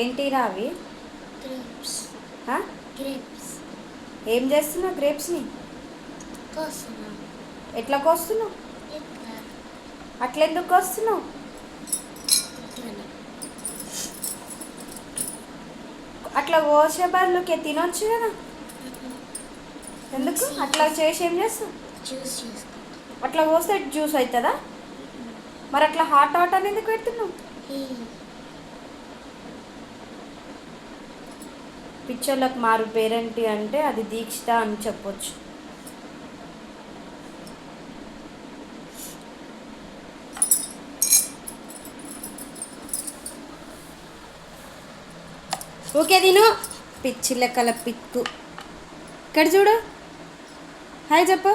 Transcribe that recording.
ఏంటి రావి? Grapes? Grapes ఏం చేస్తున్నావు గ్రేప్స్ని? ఎట్లా కోస్తున్నావు? అట్లెందుకు కోస్తున్నావు? అట్లా కోసే బదులుకే తినొచ్చు కదా? ఎందుకు? అట్లా చేసి ఏం చేస్తావు? అట్లా కోస్తే జ్యూస్ అవుతుందా మరి అట్లా హాట్ అని ఎందుకు పెడుతున్నావు? పిక్చర్లకు మారు పేరేంటి అంటే అది దీక్షిత అని చెప్పొచ్చు. ఓకే తిను పిచ్చి లెక్కల పిక్కు. ఇక్కడ చూడు. హాయ్ చెప్పు.